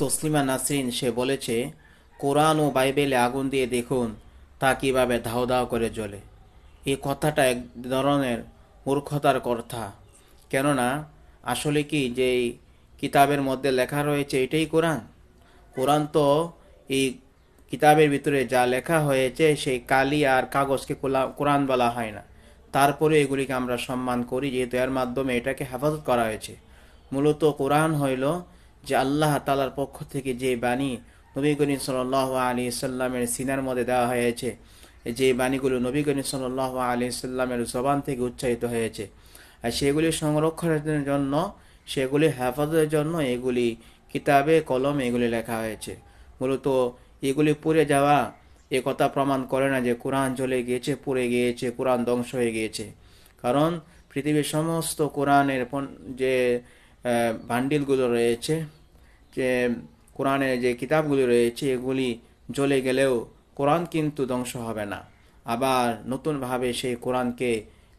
তসলিমা নাসরিন সে বলেছে, কোরআন ও বাইবেলে আগুন দিয়ে দেখুন, তা কীভাবে ধাও ধাও করে জ্বলে। এই কথাটা এক ধরনের মূর্খতার কথা। কেননা, আসলে কি যে কিতাবের মধ্যে লেখা রয়েছে এটাই কোরআন? কোরআন তো এই কিতাবের ভিতরে যা লেখা হয়েছে, সেই কালি আর কাগজকে কোরআন বলা হয় না। তারপরে এগুলিকে আমরা সম্মান করি, যেহেতু এর মাধ্যমে এটাকে হেফাজত করা হয়েছে। মূলত কোরআন হইল যে আল্লাহ তালার পক্ষ থেকে যে বাণী নবী করিম সাল আলী সাল্লামের সিনার মধ্যে দেওয়া হয়েছে যে বাণীগুলো নবী করিম সাল আলী সাল্লামের জবান থেকে উচ্চারিত হয়েছে, আর সেগুলি সংরক্ষণের জন্য, সেগুলি হেফাজতের জন্য এগুলি কিতাবে, কলম এগুলি লেখা হয়েছে। মূলত এগুলি পুড়ে যাওয়া এ কথা প্রমাণ করে না যে কোরআন চলে গিয়েছে, পুড়ে গিয়েছে, কোরআন ধ্বংস হয়ে গিয়েছে। কারণ পৃথিবীর সমস্ত কোরআনের যে বান্ডিলগুলো রয়েছে, যে কোরআনের যে কিতাবগুলি রয়েছে, এগুলি জ্বলে গেলেও কোরআন কিন্তু ধ্বংস হবে না। আবার নতুনভাবে সেই কোরআনকে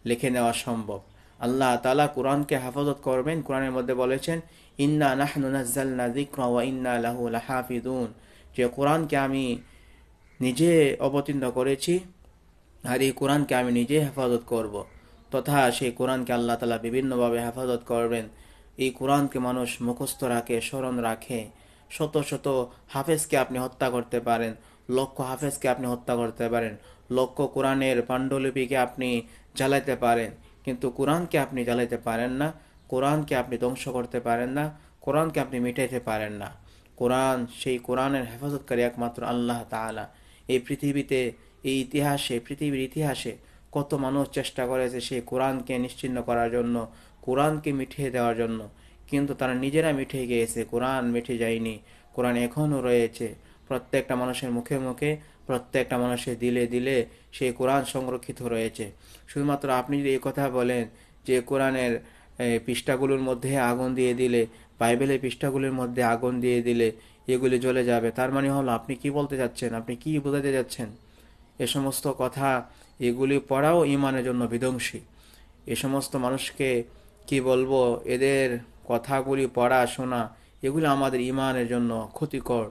লিখে নেওয়া সম্ভব। আল্লাহ তালা কোরআনকে হেফাজত করবেন। কোরআনের মধ্যে বলেছেন, ইন্না নাহনু নাজ্জালনা যিকরা ওয়া ইন্না লাহু লাহাফিজুন যে কোরআনকে আমি নিজে অবতীর্ণ করেছি, আর এই কোরআনকে আমি নিজে হেফাজত করব। তথা সেই কোরআনকে আল্লাহ তালা বিভিন্নভাবে হেফাজত করবেন। এই কোরআনকে মানুষ মুখস্থ রাখে, স্মরণ রাখে। শত শত হাফেজকে আপনি হত্যা করতে পারেন, লক্ষ হাফেজকে আপনি হত্যা করতে পারেন, লক্ষ কোরআনের পাণ্ডুলিপিকে আপনি জ্বালাইতে পারেন। কিন্তু কোরআনকে আপনি জ্বালাইতে পারেন না, কোরআনকে আপনি ধ্বংস করতে পারেন না, কোরআনকে আপনি মিটাইতে পারেন না। কোরআন সেই কোরআনের হেফাজতকারী একমাত্র আল্লাহ তাআলা। এই পৃথিবীতে, এই ইতিহাসে, পৃথিবীর ইতিহাসে কত মানুষ চেষ্টা করেছে সেই কোরআনকে নিশ্চিন্ন করার জন্য। কোরআনকে মিঠিয়ে দেওয়ার জন্য। কিন্তু তারা নিজেরা মিঠে গিয়েছে, কোরআন মিঠে যায়নি। কোরআন এখনও রয়েছে। প্রত্যেকটা মানুষের মুখে মুখে, প্রত্যেকটা মানুষের দিলে দিলে সেই কোরআন সংরক্ষিত রয়েছে। শুধুমাত্র আপনি যদি এই কথা বলেন যে কোরআনের পৃষ্ঠাগুলোর মধ্যে আগুন দিয়ে দিলে, বাইবেলের পৃষ্ঠাগুলির মধ্যে আগুন দিয়ে দিলে এগুলি জ্বলে যাবে, তার মানে হলো আপনি কি বলতে যাচ্ছেন আপনি কি বোঝাতে যাচ্ছেন এ সমস্ত কথা এগুলি পড়াও ইমানের জন্য বিধ্বংসী। এ সমস্ত মানুষকে কি বলব, এদের কথাগুলি পড়া, শোনা, এগুলি আমাদের ইমানের জন্য ক্ষতিকর,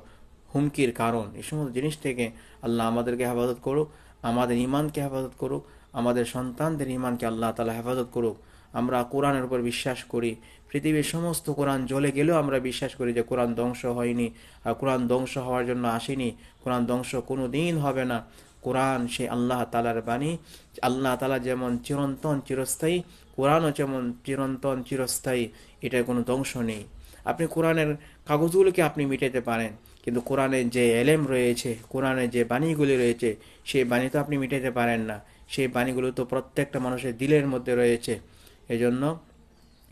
হুমকির কারণ। এই সমস্ত জিনিস থেকে আল্লাহ আমাদেরকে হেফাজত করুক, আমাদের ইমানকে হেফাজত করুক, আমাদের সন্তানদের ইমানকে আল্লাহ তালা হেফাজত করুক। আমরা কোরআনের উপর বিশ্বাস করি, পৃথিবীর সমস্ত কোরআন জ্বলে গেলেও আমরা বিশ্বাস করি যে কোরআন ধ্বংস হয়নি, আর কোরআন ধ্বংস হওয়ার জন্য আসেনি, কোরআন ধ্বংস কোনো দিন হবে না। কোরআন সে আল্লাহ তালার বাণী। আল্লাহ তালা যেমন চিরন্তন, চিরস্থায়ী, কোরআনও যেমন চিরন্তন, চিরস্থায়ী, এটার কোনো ধ্বংস নেই। আপনি কোরআনের কাগজগুলোকে আপনি মিটাতে পারেন, কিন্তু কোরআনের যে এলেম রয়েছে কোরআনের যে বাণীগুলি রয়েছে, সেই বাণী তো আপনি মিটাতে পারেন না। সেই বাণীগুলো তো প্রত্যেকটা মানুষের দিলের মধ্যে রয়েছে। এজন্য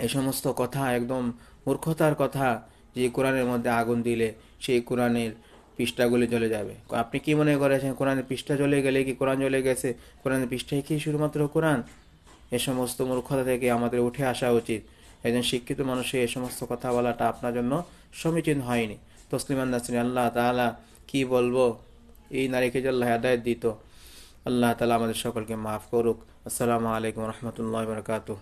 এই সমস্ত কথা একদম মূর্খতার কথা, যে কোরআনের মধ্যে আগুন দিলে, সেই কোরআনের পৃষ্ঠাগুলি চলে যাবে। আপনি কি মনে করেছেন, কোরআনের পৃষ্ঠা চলে গেলে কি কোরআন চলে গেছে? কোরআনের পৃষ্ঠায় কি শুধুমাত্র কোরআন? এ সমস্ত মূর্খতা থেকে আমাদের উঠে আসা উচিত। একজন শিক্ষিত মানুষের এ সমস্ত কথা বলাটা আপনার জন্য সমীচীন হয়নি। তসলিমান নাসরিন, আল্লাহ তাআলা কি বলব? এই নারীকে যে আল্লাহ আদায়ত দিত, আল্লাহ তালা আমাদের সকলকে মাফ করুক। আসসালামু আলাইকুম রহমতুল্লাহ বরকাতুহ।